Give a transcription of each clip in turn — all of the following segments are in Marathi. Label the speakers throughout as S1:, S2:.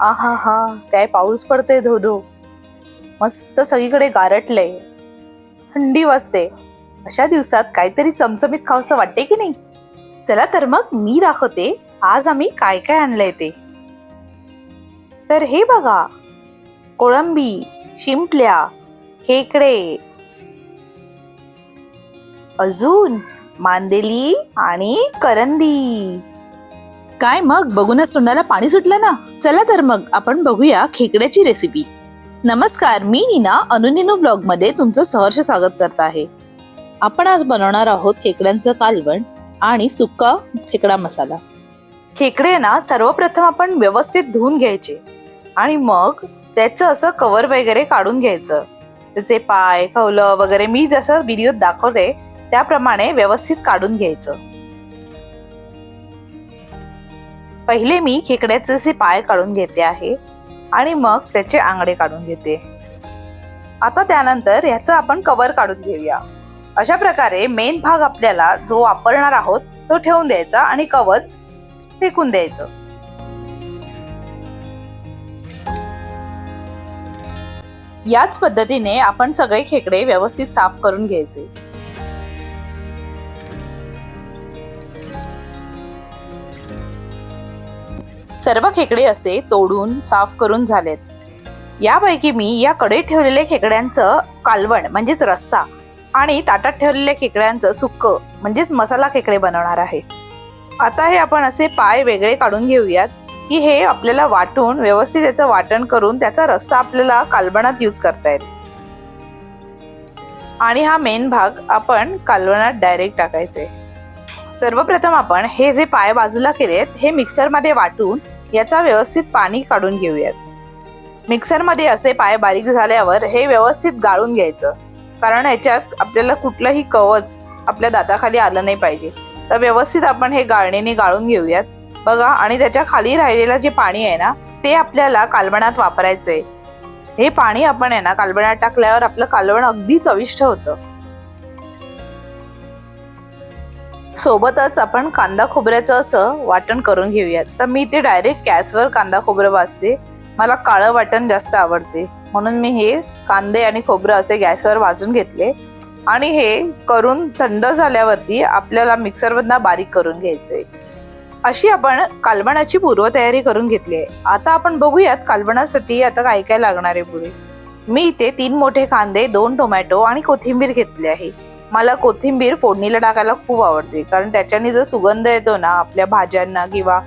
S1: आहा हा काय पाऊस पडते धो धो मस्त सगळीकडे गारटलंय. थंडी वाजते. अशा दिवसात काहीतरी चमचमीत खावंसं वाटते की नाही? चला तर मग मी दाखवते आज आम्ही काय काय आणलंय ते. तर हे बघा. कोळंबी शिंपल्या खेकडे. अजून मांदेली आणि करंदी. काय मग? बघूनच तोंडाला पाणी सुटलं ना? चला तर मग आपण बघूया खेकड्याची रेसिपी नमस्कार मी नीना अनुनिनू ब्लॉगमध्ये तुमचं सहर्ष स्वागत करत आहे. आपण आज बनवणार आहोत खेकड्यांचं कालवण आणि सुक्का खेकडा मसाला. खेकडे ना सर्वप्रथम आपण व्यवस्थित धुवून घ्यायचे आणि मग त्याचं असं कवर वगैरे काढून घ्यायचं. त्याचे पाय कवलं वगैरे मी जसं व्हिडिओत दाखवते त्याप्रमाणे व्यवस्थित काढून घ्यायचं. पहिले मी खेकड्याचे असे पाय काढून घेते आहे आणि मग त्याचे आंगडे काढून घेते. आता त्यानंतर ह्याचं आपण कवर काढून घेऊया. अशा प्रकारे मेन भाग आपल्याला जो वापरणार आहोत तो ठेवून द्यायचा आणि कवच फेकून द्यायचं. याच पद्धतीने आपण सगळे खेकडे व्यवस्थित साफ करून घ्यायचे. सर्व खेकडे असे तोडून साफ करून झालेत. यापैकी मी या कडे ठेवलेल्या खेकड्यांचं कालवण म्हणजेच रस्सा आणि ताटात ठेवलेल्या खेकड्यांचं सुक्क म्हणजेच मसाला खेकडे बनवणार आहे. आता हे आपण असे पाय वेगळे काढून घेऊयात की हे आपल्याला वाटून व्यवस्थित त्याचं वाटण करून त्याचा रस्सा आपल्याला कालवणात यूज करता येईल. आणि हा मेन भाग आपण कालवणात डायरेक्ट टाकायचे. सर्वप्रथम आपण हे जे पाय बाजूला केलेत हे मिक्सरमध्ये वाटून याचा व्यवस्थित पाणी काढून घेऊयात. मिक्सरमध्ये असे पाय बारीक झाल्यावर हे व्यवस्थित गाळून घ्यायचं. कारण ह्याच्यात आपल्याला कुठलंही कवच आपल्या दाताखाली आलं नाही पाहिजे. तर व्यवस्थित आपण हे गाळणीने गाळून घेऊयात. बघा आणि त्याच्याखाली राहिलेलं जे पाणी आहे ना ते आपल्याला कालवणात वापरायचंय. हे पाणी आपण आहे ना कालवणात टाकल्यावर आपलं कालवण अगदी चविष्ट होतं. सोबतच आपण कांदा खोबऱ्याचं असं वाटण करून घेऊयात. तर मी ते डायरेक्ट गॅसवर कांदा खोबरं भाजते. मला काळं वाटण जास्त आवडते. म्हणून मी हे कांदे आणि खोबरं असे गॅसवर भाजून घेतले. आणि हे करून थंड झाल्यावरती आपल्याला मिक्सरमधनं बारीक करून घ्यायचंय. अशी आपण कालवणाची पूर्वतयारी करून घेतली आहे. आता आपण बघूयात कालवणासाठी आता काय काय लागणार आहे पुढे. मी इथे तीन मोठे कांदे दोन टोमॅटो आणि कोथिंबीर घेतली आहे. मला कोथिंबीर फोडणीला टाकायला खूप आवडते. कारण त्याच्याने जो सुगंध येतो ना आपल्या भाज्यांना किंवा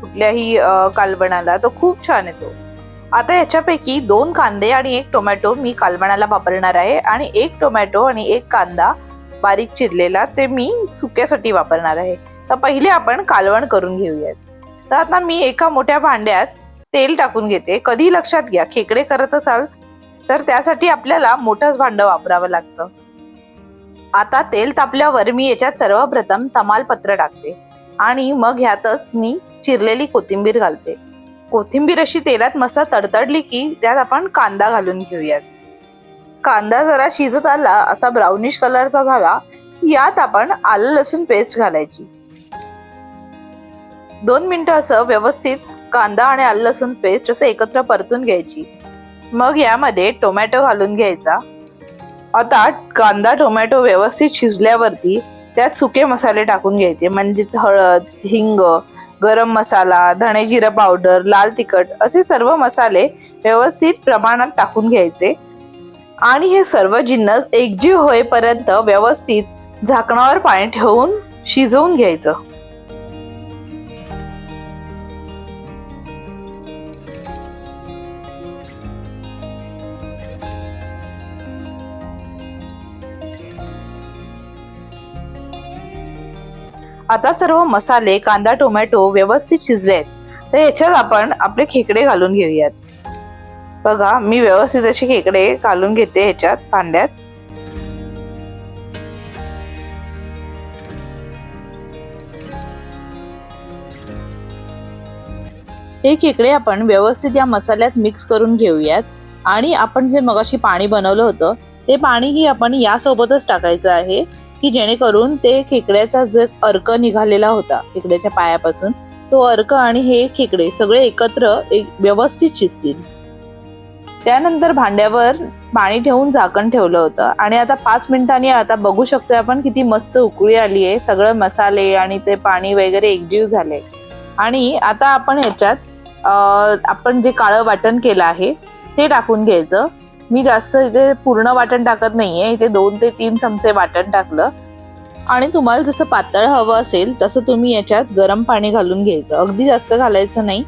S1: कुठल्याही कालबणाला तो खूप छान येतो. आता ह्याच्यापैकी दोन कांदे आणि एक टोमॅटो मी कालबणाला वापरणार आहे. आणि एक टोमॅटो आणि एक कांदा बारीक चिरलेला ते मी सुक्यासाठी वापरणार आहे. तर पहिले आपण कालवण करून घेऊयात. तर आता मी एका मोठ्या भांड्यात तेल टाकून घेते. कधी लक्षात घ्या खेकडे करत असाल तर त्यासाठी आपल्याला मोठंच भांडं वापरावं लागतं. आता तेल तापल्यावर मी याच्यात सर्वप्रथम तमालपत्र टाकते. आणि मग ह्यातच मी चिरलेली कोथिंबीर घालते. कोथिंबीर अशी तेलात मस्त तडतडली की त्यात आपण कांदा घालून घेऊयात. कांदा जरा शिजत आला असा ब्राउनिश कलरचा झाला यात आपण आलं लसूण पेस्ट घालायची. दोन मिनटं असं व्यवस्थित कांदा आणि आलं लसूण पेस्ट असं एकत्र परतून घ्यायची. मग यामध्ये टोमॅटो घालून घ्यायचा. आता कांदा टोमॅटो व्यवस्थित शिजल्यावरती त्यात सुके मसाले टाकून घ्यायचे. म्हणजेच हळद हिंग गरम मसाला धणे जिरं पावडर लाल तिखट असे सर्व मसाले व्यवस्थित प्रमाणात टाकून घ्यायचे. आणि हे सर्व जिन्नस एकजीव होईपर्यंत व्यवस्थित झाकणावर पाणी ठेवून शिजवून घ्यायचं. आता सर्व मसाले कांदा टोमॅटो व्यवस्थित शिजले आहेत तर याच्यात आपण आपले खेकडे घालून घेऊयात. बघा मी व्यवस्थित असे खेकडे घालून घेते ह्याच्यात भांड्यात हे खेकडे आपण व्यवस्थित या मसाल्यात मिक्स करून घेऊयात. आणि आपण जे मगाशी पाणी बनवलं होतं ते पाणीही आपण यासोबतच टाकायचं आहे की जेणेकरून ते खेकड्याचा जो अर्क निघालेला होता खेकड्याच्या पायापासून तो अर्क आणि हे खेकडे सगळे एकत्र एक व्यवस्थित शिजतील. त्यानंतर भांड्यावर पाणी ठेवून झाकण ठेवलं होतं. आणि आता पाच मिनिटांनी आता बघू शकतोय आपण किती मस्त उकळी आली आहे. सगळं मसाले आणि ते पाणी वगैरे एकजीव झाले आणि आता आपण ह्याच्यात आपण जे काळं वाटण केलं आहे ते टाकून घ्यायचं. मी जास्त इथे पूर्ण वाटण टाकत नाहीये. इथे दोन ते तीन चमचे वाटण टाकलं. आणि तुम्हाला जसं पातळ हवं असेल तसं तुम्ही याच्यात गरम पाणी घालून घ्यायचं. अगदी जास्त घालायचं नाही.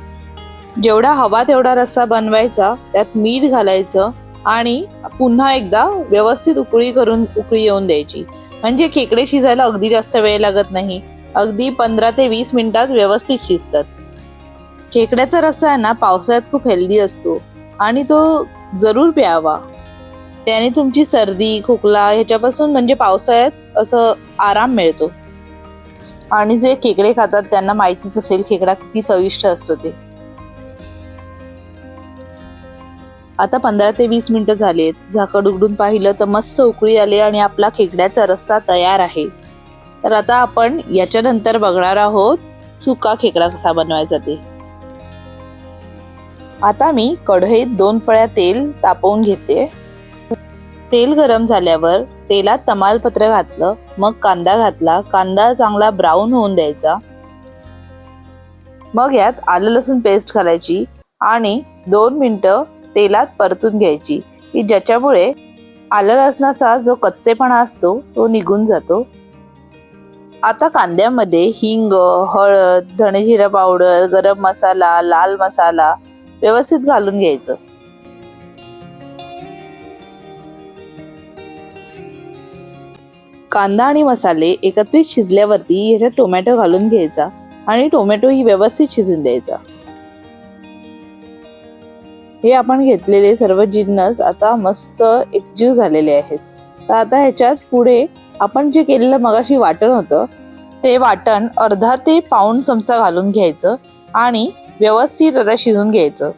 S1: जेवढा हवा तेवढा रस्सा बनवायचा त्यात मीठ घालायचं आणि पुन्हा एकदा व्यवस्थित उकळी करून उकळी येऊन द्यायची. म्हणजे खेकडे शिजायला अगदी जास्त वेळ लागत नाही. अगदी पंधरा ते वीस मिनिटात व्यवस्थित शिजतात. खेकड्याचा रस्सा आहे ना पावसाळ्यात खूप हेल्दी असतो. आणि तो जरूर प्यावा. त्याने तुमची सर्दी खोकला ह्याच्यापासून म्हणजे पावसाळ्यात असं आराम मिळतो. आणि जे खेकडे खातात त्यांना माहितीच असेल खेकडा किती चविष्ट असतो ते. आता पंधरा ते वीस मिनिटं झालेत. झाकड उघडून पाहिलं तर मस्त उकळी आली आणि आपला खेकड्याचा रस्सा तयार आहे. तर आता आपण याच्यानंतर बघणार आहोत सुका खेकडा कसा बनवायचा ते. आता मी कढईत दोन पळ्या तेल तापवून घेते. तेल गरम झाल्यावर तेलात तमालपत्र घातलं मग कांदा घातला. कांदा चांगला ब्राऊन होऊन द्यायचा. मग यात आलं लसूण पेस्ट घालायची आणि दोन मिनटं तेलात परतून घ्यायची. की ज्याच्यामुळे आलं लसणाचा जो कच्चेपणा असतो तो निघून जातो. आता कांद्यामध्ये हिंग हळद धणेजिरा पावडर गरम मसाला लाल मसाला व्यवस्थित घालून घ्यायचं. कांदा आणि मसाले एकत्रित शिजल्यावरती ह्याच्यात टोमॅटो घालून घ्यायचा आणि टोमॅटो ही व्यवस्थित शिजून द्यायचा. हे आपण घेतलेले सर्व जिन्नस आता मस्त एकजीव झालेले आहेत. तर आता ह्याच्यात पुढे आपण जे केलेलं मगाशी वाटण होतं ते वाटण अर्धा ते पाऊण चमचा घालून घ्यायचं आणि व्यवस्थित आता शिजून घ्यायचं.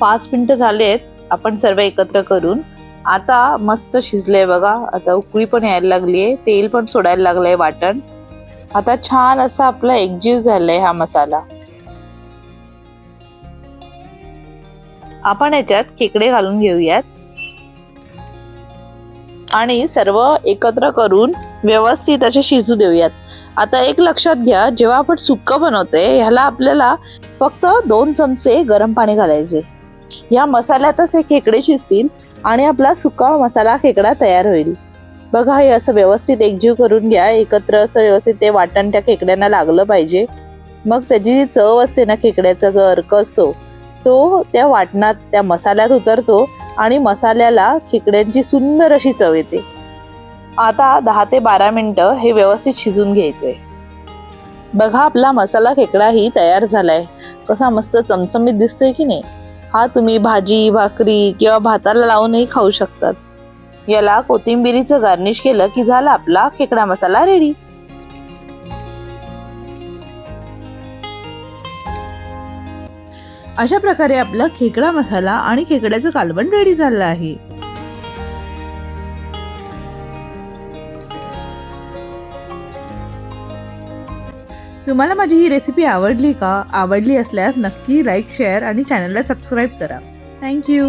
S1: पाच मिनटं झालेत आपण सर्व एकत्र करून. आता मस्त शिजलंय बघा. आता उकळी पण यायला लागलीये तेल पण सोडायला लागलंय वाटण. आता छान असा आपला एकजीव झालाय हा मसाला. आपण याच्यात खेकडे घालून घेऊयात. आणि सर्व एकत्र करून व्यवस्थित असे शिजू देऊयात. आता एक लक्षात घ्या जेव्हा आपण सुक्क बनवतोय ह्याला आपल्याला फक्त दोन चमचे गरम पाणी घालायचे. या मसाल्यातच हे खेकडे शिजतील आणि आपला सुका मसाला खेकडा तयार होईल. बघा हे असं व्यवस्थित एकजीव करून घ्या. एकत्र असं व्यवस्थित ते वाटण त्या खेकड्यांना लागलं पाहिजे. मग त्याची जी चव असते ना खेकड्याचा जो अर्क असतो तो त्या वाटणात त्या मसाल्यात उतरतो आणि मसाल्याला खेकड्यांची सुंदर अशी चव येते. आता दहा ते बारा मिनटं हे व्यवस्थित शिजून घ्यायचंय बघा आपला मसाला खेकडाही तयार झालाय. कसा मस्त चमचमीत दिसतोय की नाही? हा तुम्ही भाजी भाकरी किंवा भाताला लावूनही खाऊ शकतात. याला कोथिंबिरीचं गार्निश केलं की झाला आपला खेकडा मसाला रेडी.
S2: अशा प्रकारे आपला खेकडा मसाला आणि खेकड्याचं कालवण रेडी झालं आहे. तुम्हाला माझी ही रेसिपी आवडली का? आवडली असल्यास नक्की लाईक शेअर आणि चॅनलला सबस्क्राईब करा. थँक्यू